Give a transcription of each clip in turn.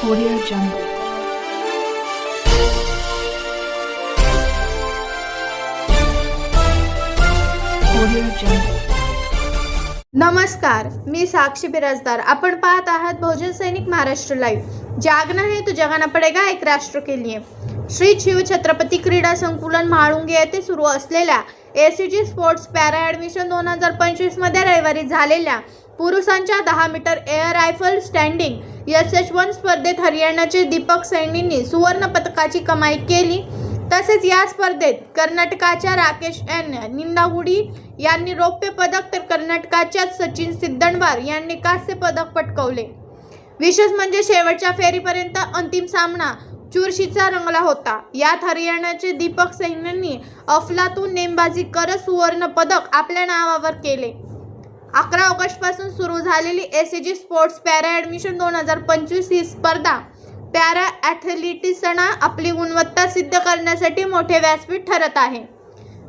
Audio Jungle. Audio Jungle. नमस्कार मी साक्षी बिराजदार आपण पाहत आहात बहुजन सैनिक महाराष्ट्र लाईव्ह जागना है तो जगाना पडेगा एक राष्ट्र के लिए श्री शिव छत्रपती क्रीडा संकुलन म्हाळुंगे येथे सुरू असलेल्या एसीजी स्पोर्ट्स पॅरा ॲडमिशन दोन हजार पंचवीसमध्ये रविवारी झालेल्या पुरुषांच्या दहा metre air rifle standing S H one स्पर्धेत हरियाणाचे दीपक सैनींनी सुवर्ण पदकाची कमाई केली. तसेच या स्पर्धेत कर्नाटकाच्या राकेश एन निंदागुडी यांनी रौप्य पदक तर कर्नाटकाच्याच सचिन सिद्धणवार यांनी कांस्य पदक पटकवले. विशेष म्हणजे शेवटच्या फेरीपर्यंत अंतिम सामना चुरशीचा रंगला होता. यात हरियाणाचे दीपक सैन्यांनी अफलातून नेमबाजी करत सुवर्ण पदक आपल्या नावावर केले. अकरा ऑगस्टपासून सुरू झालेली S G sports para admission दोन हजार पंचवीस ही स्पर्धा पॅरा ॲथलेटिक्सना आपली गुणवत्ता सिद्ध करण्यासाठी मोठे व्यासपीठ ठरत आहे.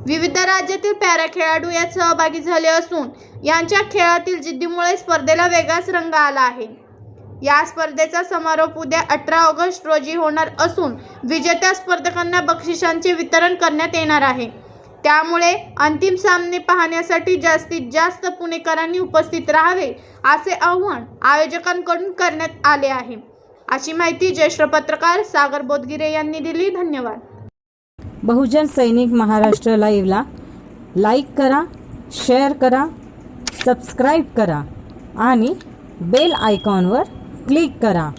विविध राज्यातील पॅरा खेळाडू यात सहभागी झाले असून यांच्या खेळातील जिद्दीमुळे स्पर्धेला वेगळाच रंग आला आहे. या स्पर्धेचा समारोप उद्या अठरा ऑगस्ट रोजी होणार असून विजेत्या स्पर्धकांना बक्षिसांचे वितरण करण्यात येणार आहे. त्यामुळे अंतिम सामने पाहण्यासाठी जास्तीत जास्त पुणेकरांनी उपस्थित राहावे असे आव्हान आयोजकांकडून करण्यात आले आहे. अशी माहिती ज्येष्ठ पत्रकार सागर बोधगिरे यांनी दिली. धन्यवाद. बहुजन सैनिक महाराष्ट्र लाईव्हला लाईक करा शेअर करा सबस्क्राईब करा आणि बेल आयकॉनवर क्लिक करा.